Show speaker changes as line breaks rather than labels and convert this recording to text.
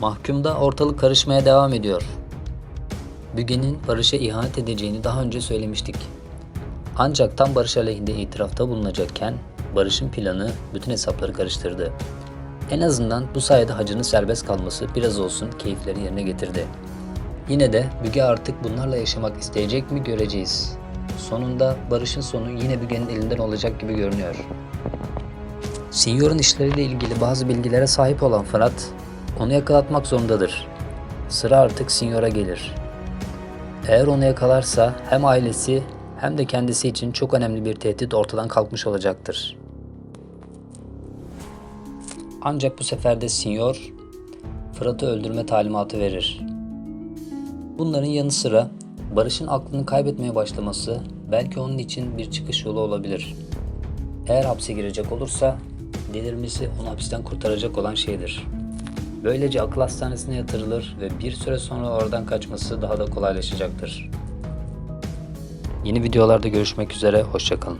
Mahkumda ortalık karışmaya devam ediyor. Büge'nin Barış'a ihanet edeceğini daha önce söylemiştik. Ancak tam Barış aleyhinde itirafta bulunacakken Barış'ın planı bütün hesapları karıştırdı. En azından bu sayede hacının serbest kalması biraz olsun keyifleri yerine getirdi. Yine de Büge artık bunlarla yaşamak isteyecek mi göreceğiz. Sonunda Barış'ın sonu yine Büge'nin elinden olacak gibi görünüyor. Sinyor'un işleriyle ilgili bazı bilgilere sahip olan Fırat, onu yakalatmak zorundadır. Sıra artık Sinyor'a gelir. Eğer onu yakalarsa hem ailesi hem de kendisi için çok önemli bir tehdit ortadan kalkmış olacaktır. Ancak bu sefer de Sinyor, Fırat'ı öldürme talimatı verir. Bunların yanı sıra Barış'ın aklını kaybetmeye başlaması belki onun için bir çıkış yolu olabilir. Eğer hapse girecek olursa delirmesi onu hapisten kurtaracak olan şeydir. Böylece akıl hastanesine yatırılır ve bir süre sonra oradan kaçması daha da kolaylaşacaktır. Yeni videolarda görüşmek üzere, hoşçakalın.